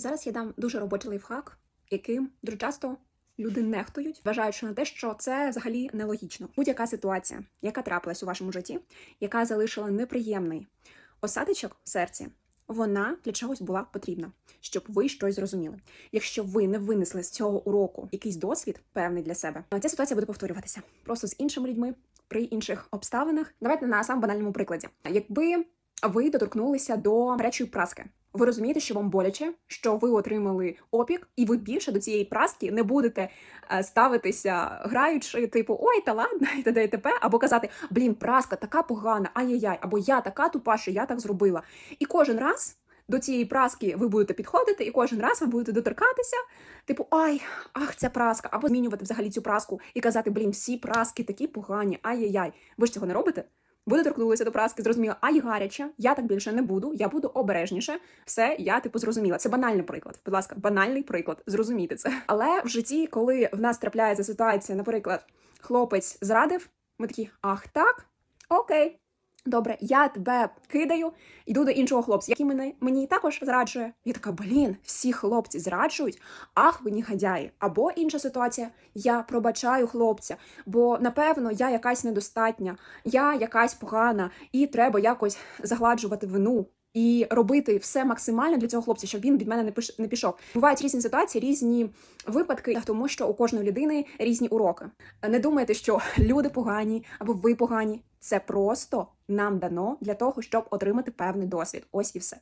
Зараз я дам дуже робочий лайфхак, яким дуже часто люди нехтують, вважаючи на те, що це взагалі нелогічно. Будь-яка ситуація, яка трапилась у вашому житті, яка залишила неприємний осадочок в серці, вона для чогось була потрібна, щоб ви щось зрозуміли. Якщо ви не винесли з цього уроку якийсь досвід, певний для себе, ця ситуація буде повторюватися просто з іншими людьми при інших обставинах. Давайте на самому банальному прикладі. Якби ви доторкнулися до гарячої праски. Ви розумієте, що вам боляче, що ви отримали опік, і ви більше до цієї праски не будете е, ставитися, граючи, типу, ой, та ладно, і т.д. і т.п., або казати, блін, праска така погана, ай-яй-яй, або я така тупа, що я так зробила. І кожен раз до цієї праски ви будете підходити, і кожен раз ви будете доторкатися, типу, ай, ах, ця праска, або змінювати взагалі цю праску і казати, блін, всі праски такі погані, ай-яй-яй. Ви ж цього не робите? Ви доторкнулися до праски, зрозуміла, ай гаряче, я так більше не буду, я буду обережніше. Все, я типу зрозуміла. Це банальний приклад. Будь ласка, банальний приклад, зрозуміти це. Але в житті, коли в нас трапляється ситуація, наприклад, хлопець зрадив, ми такі, ах, так, окей. Добре, я тебе кидаю, йду до іншого хлопця, який мене мені також зраджує. Я така, блін, всі хлопці зраджують, ах, ви негодяї. Або інша ситуація: я пробачаю хлопця, бо напевно я якась недостатня, я якась погана, і треба якось загладжувати вину. І робити все максимально для цього хлопця, щоб він від мене не пішов. Бувають різні ситуації, різні випадки, тому що у кожної людини різні уроки. Не думайте, що люди погані або ви погані. Це просто нам дано для того, щоб отримати певний досвід. Ось і все.